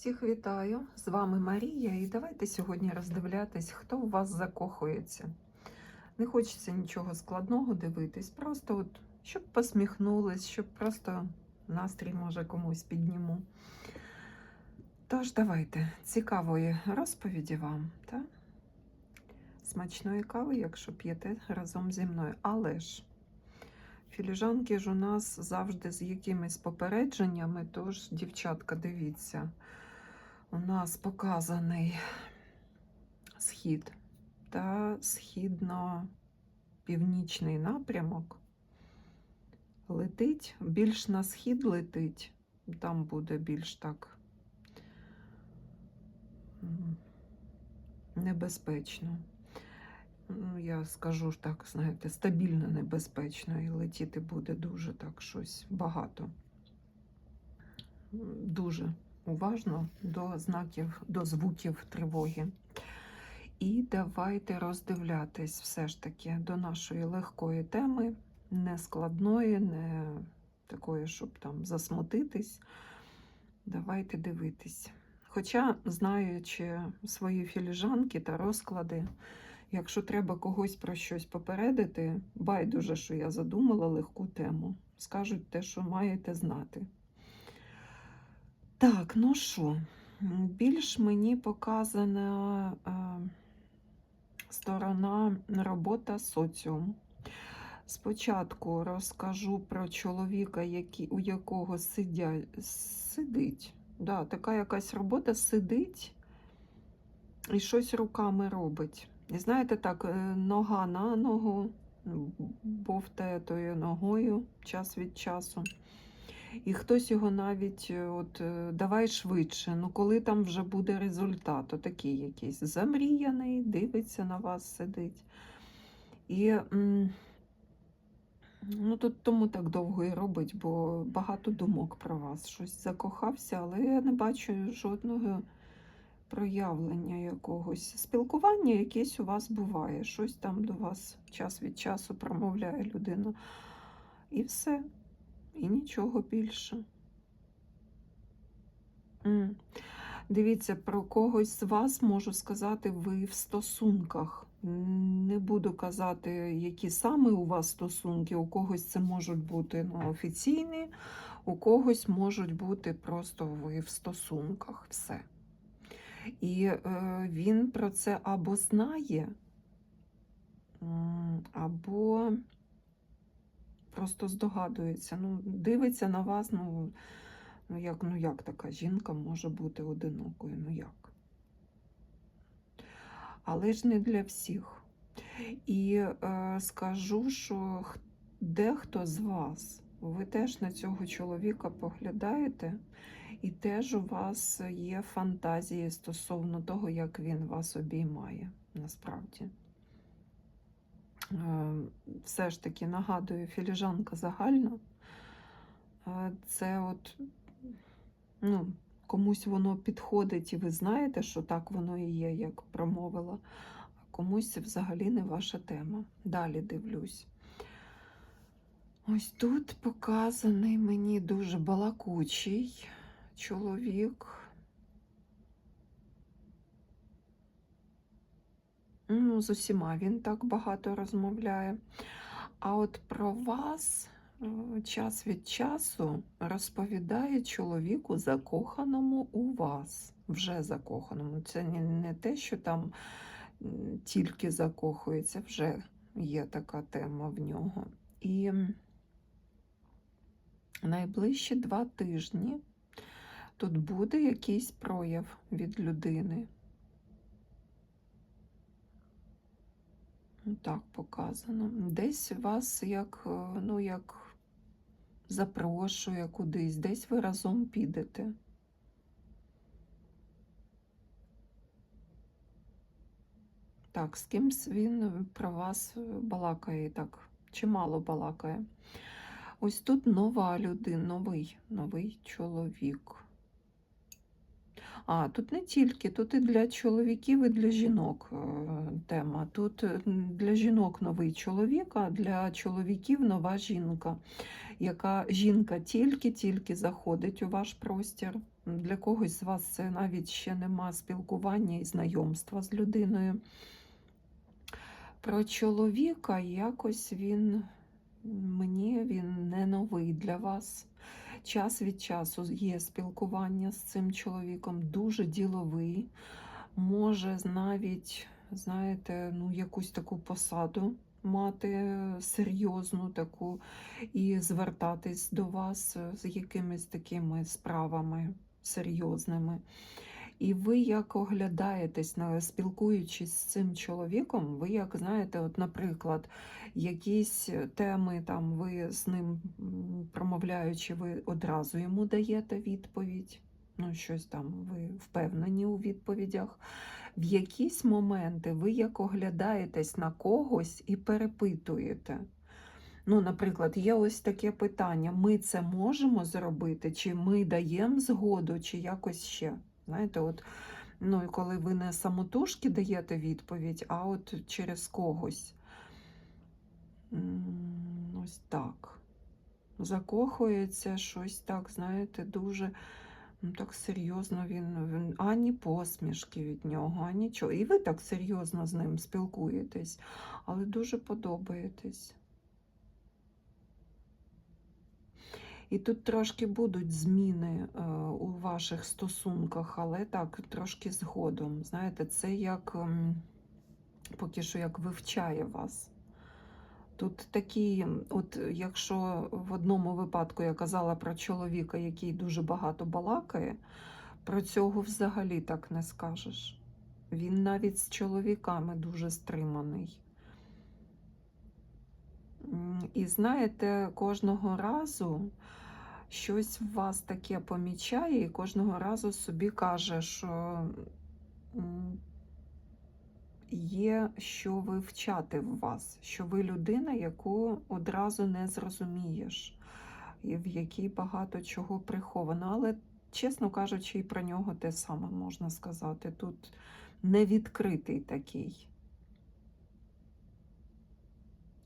Всіх вітаю! З вами Марія, і давайте сьогодні роздивлятись, хто в вас закохується. Не хочеться нічого складного дивитись, просто от, щоб посміхнулись, щоб просто настрій може комусь підніму. Тож, давайте цікавої розповіді вам, та? смачної кави, якщо п'єте разом зі мною. Але ж філіжанки ж у нас завжди з якимись попередженнями, тож, дівчатка, дивіться. У нас показаний схід та східно-північний напрямок. Летить, більш на схід летить, там буде більш так небезпечно. Ну, я скажу так, знаєте, стабільно небезпечно і летіти буде дуже так щось багато. Дуже уважно до знаків, до звуків тривоги. І давайте роздивлятись все ж таки до нашої легкої теми, не складної, не такої, щоб там засмутитись. Давайте дивитись. Хоча, знаючи свої філіжанки та розклади, якщо треба когось про щось попередити, байдуже, що я задумала легку тему. Скажуть те, що маєте знати. Так, ну що, більш мені показана е, сторона робота соціум. Спочатку розкажу про чоловіка, який, у якого сидя, сидить. Да, така якась робота сидить і щось руками робить. І знаєте, так, е, нога на ногу, бовтає тою ногою час від часу. І хтось його навіть е, от е, давай швидше, ну коли там вже буде результат, отакий якийсь замріяний, дивиться на вас, сидить. І ну, тут тому так довго і робить, бо багато думок про вас. Щось закохався, але я не бачу жодного проявлення якогось. Спілкування якесь у вас буває, щось там до вас час від часу промовляє людина. І все. І нічого більше. М. Дивіться, про когось з вас можу сказати, ви в стосунках. Не буду казати, які саме у вас стосунки. У когось це можуть бути ну, офіційні, у когось можуть бути просто ви в стосунках. Все. І е, він про це або знає, або просто здогадується. Ну, дивиться на вас, ну, ну, як, ну як така жінка може бути одинокою? Ну як? Але ж не для всіх. І е, скажу, що дехто з вас, ви теж на цього чоловіка поглядаєте, і теж у вас є фантазії стосовно того, як він вас обіймає насправді. Е, Все ж таки нагадую, філіжанка загальна. Е, Це от ну, комусь воно підходить, і ви знаєте, що так воно і є, як промовила, а комусь взагалі не ваша тема. Далі дивлюсь. Ось тут показаний мені дуже балакучий чоловік. Ну, з усіма він так багато розмовляє. А от про вас е, час від часу розповідає чоловіку, закоханому у вас, вже закоханому. Це не, не те, що там тільки закохується, вже є така тема в нього. І найближчі два тижні тут буде якийсь прояв від людини. Так показано. Десь вас як, е, ну, як запрошує кудись, десь ви разом підете. Так, з кимсь він про вас балакає, так, чимало балакає. Ось тут нова людина, новий, новий чоловік. А, тут не тільки, тут і для чоловіків, і для жінок е, тема. Тут е, для жінок новий чоловік, а для чоловіків нова жінка, яка жінка тільки-тільки заходить у ваш простір. Для когось з вас це навіть ще нема спілкування і знайомства з людиною. Про чоловіка якось він мені він не новий для вас. Час від часу є спілкування з цим чоловіком, дуже діловий, може навіть, знаєте, ну, якусь таку посаду мати серйозну таку і звертатись до вас з якимись такими справами серйозними. І ви як оглядаєтесь, на- спілкуючись з цим чоловіком, ви як знаєте, от, наприклад, якісь теми там ви з ним промовляючи, ви одразу йому даєте відповідь. Ну, щось там ви впевнені у відповідях. В якісь моменти ви як оглядаєтесь на когось і перепитуєте. Ну, наприклад, є ось таке питання: ми це можемо зробити, чи ми даємо згоду, чи якось ще. Знаєте, от, ну, коли ви не самотужки даєте відповідь, а от через когось. Ось так. Закохується щось так, знаєте, дуже ну, так серйозно він, він ані посмішки від нього, ані нічого. І ви так серйозно з ним спілкуєтесь, але дуже подобаєтесь. І тут трошки будуть зміни е, у ваших стосунках, але так, трошки згодом. Знаєте, це як ем, поки що як вивчає вас. Тут такі, от якщо в одному випадку я казала про чоловіка, який дуже багато балакає, про цього взагалі так не скажеш. Він навіть з чоловіками дуже стриманий. І знаєте, кожного разу щось в вас таке помічає, і кожного разу собі каже, що є що вивчати в вас, що ви людина, яку одразу не зрозумієш, і в якій багато чого приховано. Але, чесно кажучи, і про нього те саме можна сказати. Тут невідкритий такий.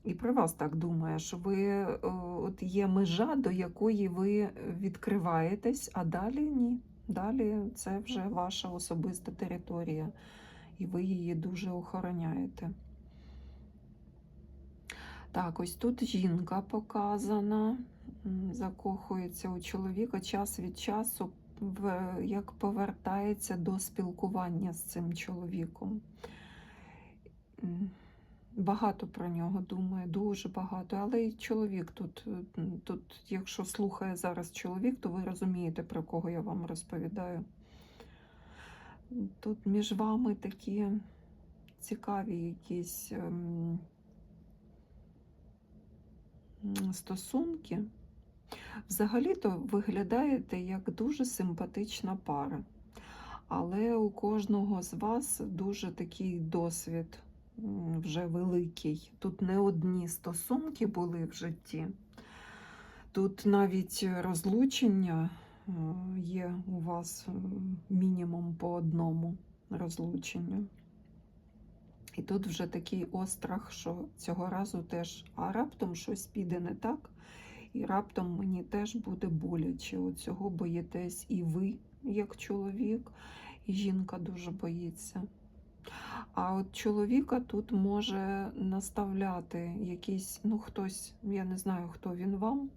І про вас так думає, що ви е, от є межа, до якої ви відкриваєтесь, а далі ні. Далі це вже ваша особиста територія, і ви її дуже охороняєте. Так, ось тут жінка показана, закохується у чоловіка час від часу, як повертається до спілкування з цим чоловіком. Багато про нього думає, дуже багато. Але і чоловік тут, е, тут, якщо слухає зараз чоловік, то ви розумієте, про кого я вам розповідаю. Тут між вами такі цікаві якісь ем, стосунки. Взагалі-то виглядаєте як дуже симпатична пара. Але у кожного з вас дуже такий досвід вже великий. Тут не одні стосунки були в житті. Тут навіть розлучення е, є у вас мінімум по одному розлученню. І тут вже такий острах, що цього разу теж, а раптом щось піде не так, і раптом мені теж буде боляче. Оцього боїтесь і ви, як чоловік, і жінка дуже боїться. А от чоловіка тут може наставляти якийсь, ну хтось, я не знаю, хто він вам,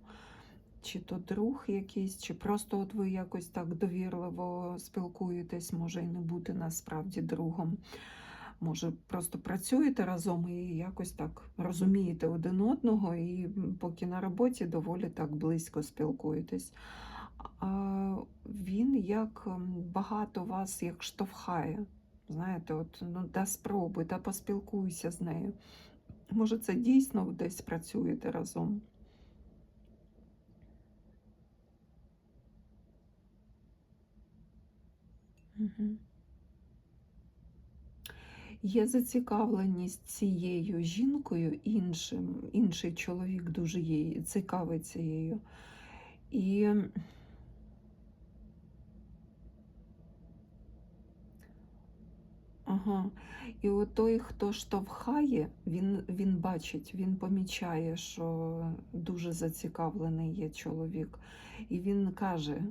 чи то друг якийсь, чи просто от ви якось так довірливо спілкуєтесь, може і не бути насправді другом. Може, просто працюєте разом і якось так розумієте один одного, і поки на роботі доволі так близько спілкуєтесь. А він як багато вас як штовхає. Знаєте, от ну да спробуй, да поспілкуйся з нею. Може, це дійсно десь працюєте разом. Угу. Є зацікавленість цією жінкою іншим, інший чоловік дуже її цікавиться її. І Ага. І от той, хто штовхає, він, він бачить, він помічає, що дуже зацікавлений є чоловік. І він каже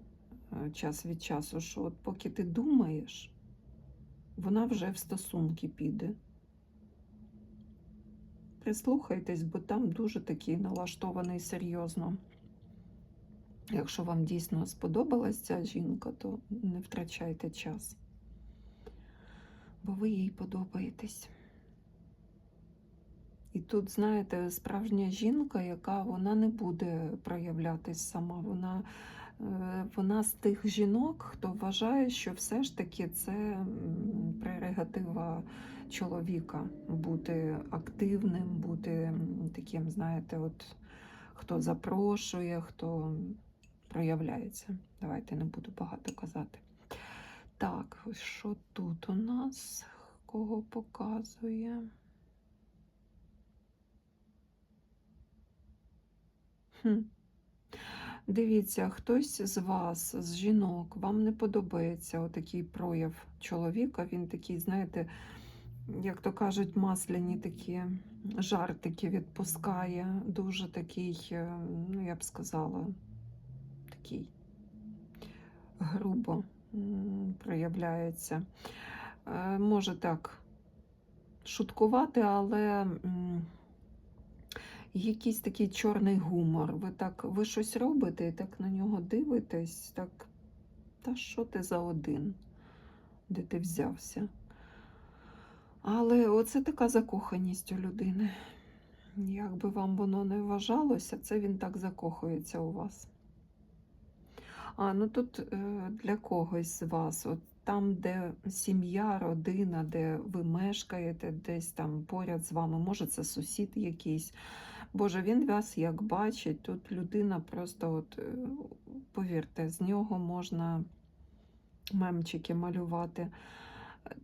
е, час від часу, що от поки ти думаєш, вона вже в стосунки піде. Прислухайтесь, бо там дуже такий налаштований серйозно. Якщо вам дійсно сподобалась ця жінка, то не втрачайте час, бо ви їй подобаєтесь. І тут, знаєте, справжня жінка, яка вона не буде проявлятись сама. Вона, е, вона з тих жінок, хто вважає, що все ж таки це прерогатива чоловіка бути активним, бути таким, знаєте, от хто запрошує, хто проявляється. Давайте не буду багато казати. Так, що тут у нас? Кого показує? Хм. Дивіться, хтось з вас, з жінок, вам не подобається отакий прояв чоловіка. Він такий, знаєте, як то кажуть, масляні такі жартики відпускає. Дуже такий, е, ну я б сказала, такий грубо проявляється. Е, Може так шуткувати, але якийсь такий чорний гумор. Ви так, ви щось робите і так на нього дивитесь, так, та що ти за один? Де ти взявся? Але оце така закоханість у людини. Як би вам воно не вважалося, це він так закохується у вас. А, ну тут е, для когось з вас, от там, де сім'я, родина, де ви мешкаєте, десь там поряд з вами, може це сусід якийсь. Боже, він вас як бачить, тут людина просто, от, е, повірте, з нього можна мемчики малювати.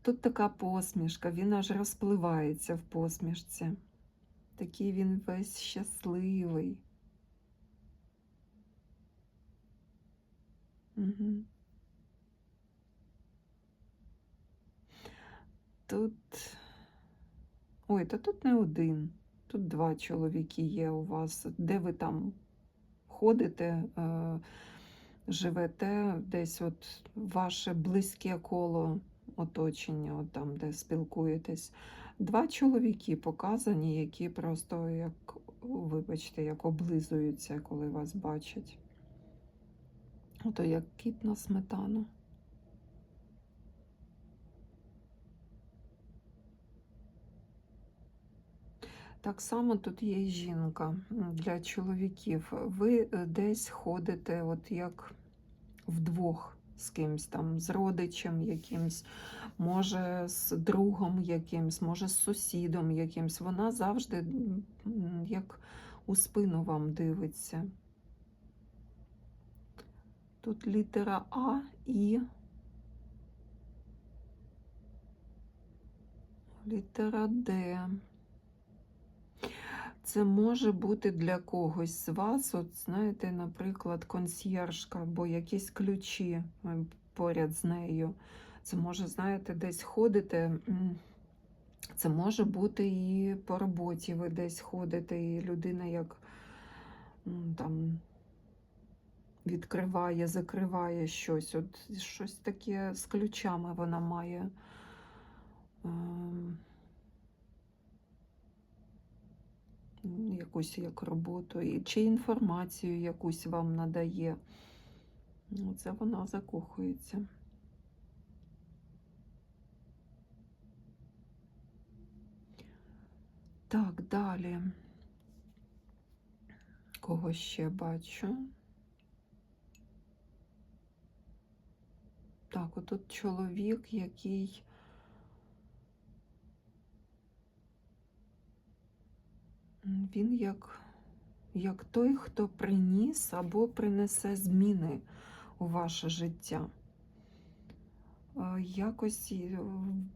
Тут така посмішка, він аж розпливається в посмішці. Такий він весь щасливий. Тут. Ой, та тут не один. Тут два чоловіки є у вас. Де ви там ходите, е, живете, десь от ваше близьке коло оточення, от там, де спілкуєтесь. Два чоловіки показані, які просто як, вибачте, як облизуються, коли вас бачать. Ото як кіт на сметану. Так само тут є жінка для чоловіків. Ви е, десь ходите, от як вдвох з кимсь там, з родичем якимсь, може з другом якимсь, може з сусідом якимсь. Вона завжди як у спину вам дивиться. Тут літера А і літера Д. Це може бути для когось з вас, от знаєте, наприклад, консьєржка або якісь ключі е, поряд з нею. Це може, знаєте, десь ходите. Це може бути і по роботі ви десь ходите, і людина як там відкриває, закриває щось. От щось таке з ключами вона має. ем, якусь як роботу, чи інформацію якусь вам надає. Ну, Це вона закохується. Так, далі. Кого ще бачу? Так, отут чоловік, який Він як, як той, хто приніс або принесе зміни у ваше життя. Е, Якось е,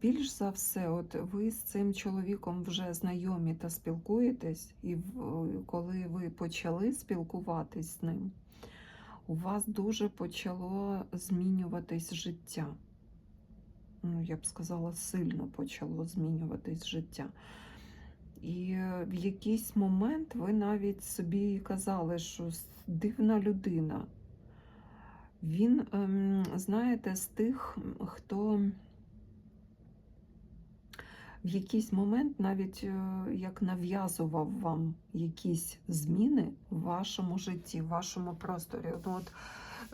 більш за все, от ви з цим чоловіком вже знайомі та спілкуєтесь, і коли ви почали спілкуватись з ним, у вас дуже почало змінюватись життя. ну, я б сказала, сильно почало змінюватись життя. І в якийсь момент ви навіть собі казали, що дивна людина. Він, ем, знаєте, з тих, хто в якийсь момент навіть е, як нав'язував вам якісь зміни в вашому житті, в вашому просторі. Ну, от,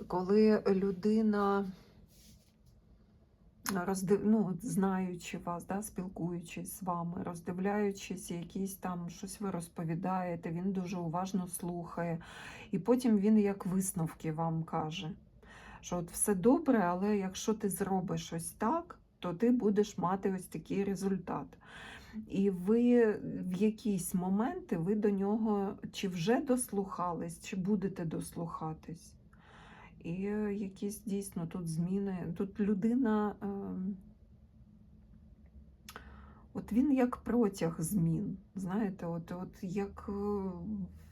коли людина роздив... ну, знаючи вас, да, спілкуючись з вами, роздивляючись якісь там щось ви розповідаєте, він дуже уважно слухає. І потім він як висновки вам каже, що от все добре, але якщо ти зробиш ось так, то ти будеш мати ось такий результат. І ви в якісь моменти ви до нього чи вже дослухались, чи будете дослухатись. І е, якісь дійсно тут зміни. Тут людина, ем, от він як протяг змін. Знаєте, от, от як е,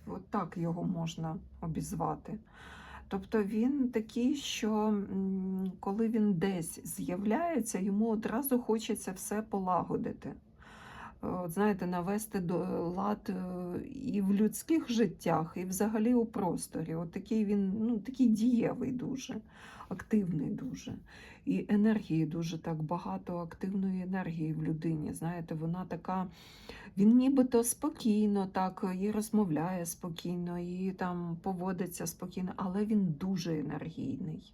от так його можна обізвати. Тобто він такий, що коли він десь з'являється, йому одразу хочеться все полагодити. Е, От, знаєте, навести до лад е, і в людських життях, і взагалі у просторі. От такий він ну, такий дієвий дуже, активний дуже. І енергії дуже так багато активної енергії в людині. Знаєте, вона така, він нібито спокійно так і розмовляє спокійно, і там поводиться спокійно, але він дуже енергійний.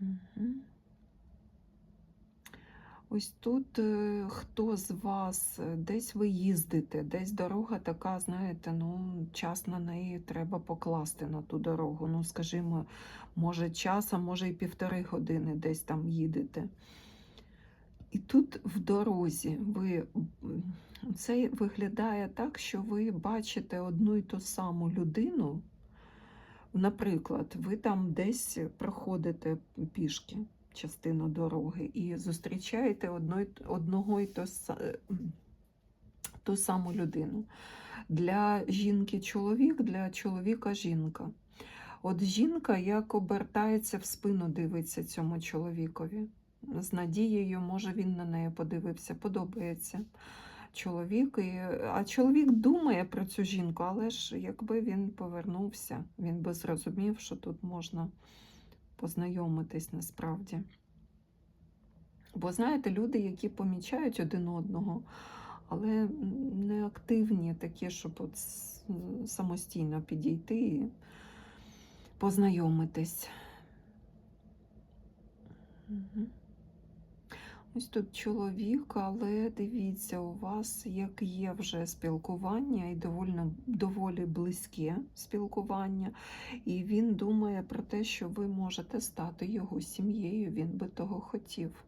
Угу. Ось тут е, хто з вас, е, десь ви їздите, десь дорога така, знаєте, ну, час на неї треба покласти на ту дорогу. Ну, скажімо, може час, а може і півтори години десь там їдете. І тут в дорозі ви це виглядає так, що ви бачите одну й ту саму людину. Наприклад, ви там десь проходите пішки частину дороги і зустрічаєте одно, одного і то, ту саму людину. Для жінки чоловік, для чоловіка жінка. От жінка як обертається в спину, дивиться цьому чоловікові. З надією, може, він на неї подивився, подобається чоловік. І... А чоловік думає про цю жінку, але ж якби він повернувся, він би зрозумів, що тут можна познайомитись насправді. Бо знаєте, люди, які помічають один одного, але не активні такі, щоб от самостійно підійти і познайомитись. Мгм. Ось тут чоловік, але дивіться, у вас як є вже спілкування і доволі, доволі близьке спілкування, і він думає про те, що ви можете стати його сім'єю, він би того хотів.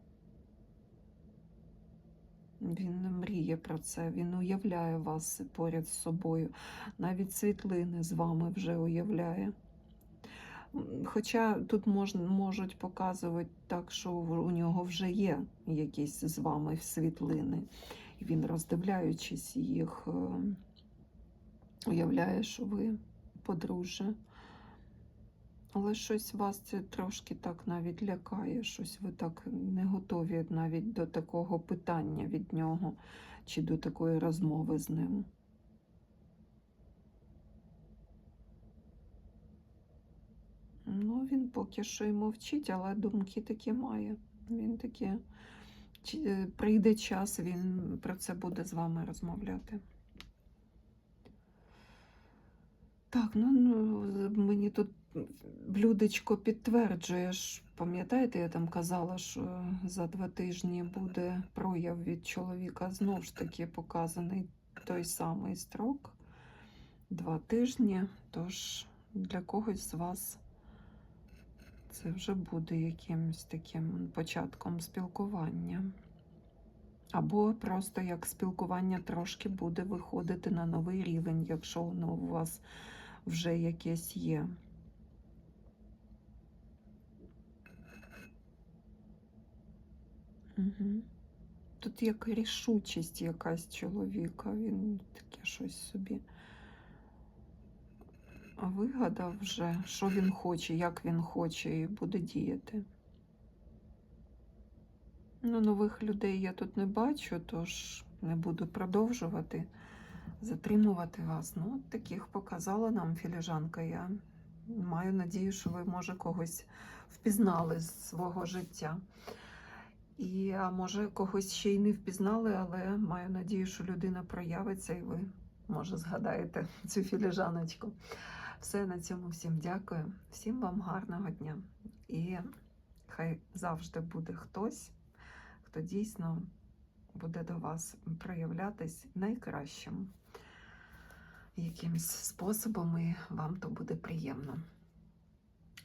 Він не мріє про це, він уявляє вас поряд з собою. Навіть світлини з вами вже уявляє. Хоча тут можна, можуть показувати так, що у нього вже є якісь з вами світлини, і він, роздивляючись їх, е, уявляє, що ви подружжя. Але щось вас це трошки так навіть лякає, щось ви так не готові навіть до такого питання від нього чи до такої розмови з ним. Ну, він поки що й мовчить, але думки такі має. Він таке е, прийде час, він про це буде з вами розмовляти. Так, ну, ну мені тут блюдечко підтверджує, пам'ятаєте, я там казала, що за два тижні буде прояв від чоловіка. Знов ж таки показаний той самий строк. Два тижні. Тож для когось з вас це вже буде якимось таким початком спілкування. Або просто як спілкування трошки буде виходити на новий рівень, якщо воно у вас вже якесь є. Угу. Тут як рішучість якась чоловіка, він таке щось собі вигадав вже, що він хоче, як він хоче, і буде діяти. Ну, нових людей я тут не бачу, тож не буду продовжувати затримувати вас. Ну, таких показала нам філіжанка. Я маю надію, що ви, може, когось впізнали з свого життя. І, а може, когось ще й не впізнали, але маю надію, що людина проявиться і ви, може, згадаєте цю філіжаночку. Все на цьому всім дякую. Всім вам гарного дня. І хай завжди буде хтось, хто дійсно буде до вас проявлятись найкращим якимсь способом, і вам то буде приємно.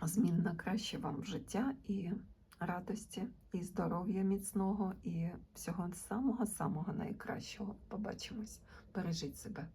Змін на краще вам життя і радості, і здоров'я міцного, і всього самого-самого найкращого. Побачимось. Бережіть себе.